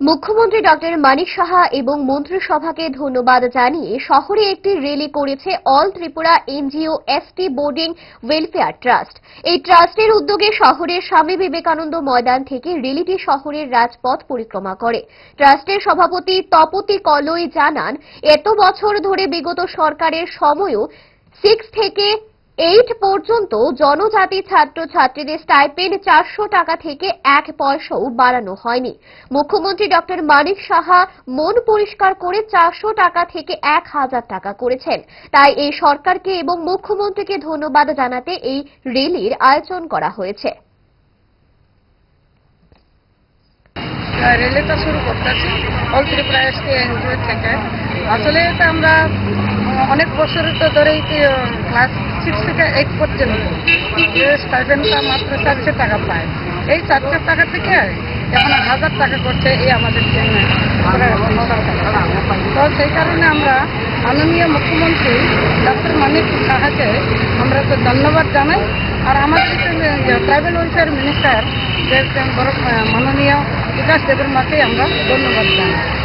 মুখ্যমন্ত্রী ডক্টর মানিক সাহা এবং মন্ত্রিসভাকে ধন্যবাদ জানিয়ে শহরে একটি র্যালি করেছে all Tripura NGO ST boarding welfare trust. এই ট্রাস্টের উদ্যোগে শহরের স্বামী বিবেকানন্দ ময়দান থেকে র্যালিটি শহরের রাজপথ পরিক্রমা করে। ট্রাস্টের সভাপতি তপতি কলই জানান, এত বছর ধরে বিগত সরকারের সময়ও সিক্স থেকে এইট পর্যন্ত জনজাতি ছাত্র ছাত্রীদের স্টাইপেন্ড চারশো টাকা থেকে এক পয়সাও বাড়ানো হয়নি। মুখ্যমন্ত্রী ডক্টর মানিক সাহা মন পরিষ্কার করে চারশো টাকা থেকে এক হাজার টাকা করেছেন। তাই এই সরকারকে এবং মুখ্যমন্ত্রীকে ধন্যবাদ জানাতে এই র্যালির আয়োজন করা হয়েছে। রেলিটা শুরু করতেছি। অল ত্রিপুরা এসটি এনজিও থেকে। আসলে এটা আমরা অনেক বছর তো ধরেই ক্লাস সিক্স থেকে এইট পর্যন্ত স্টাইপেন্ডটা মাত্র চারশো টাকা পায়। এই চারশো টাকা থেকে এখন হাজার টাকা করছে এই আমাদের জন্য। তো সেই কারণে আমরা মাননীয় মুখ্যমন্ত্রী ডক্টর মানিক সাহাকে আমরা তো ধন্যবাদ জানাই। আর আমাদের ট্রাইবেল ওয়েলফেয়ার মিনিস্টার মাননীয় বিকাশ দেবের মাকে আমরা ধন্যবাদ জানাই।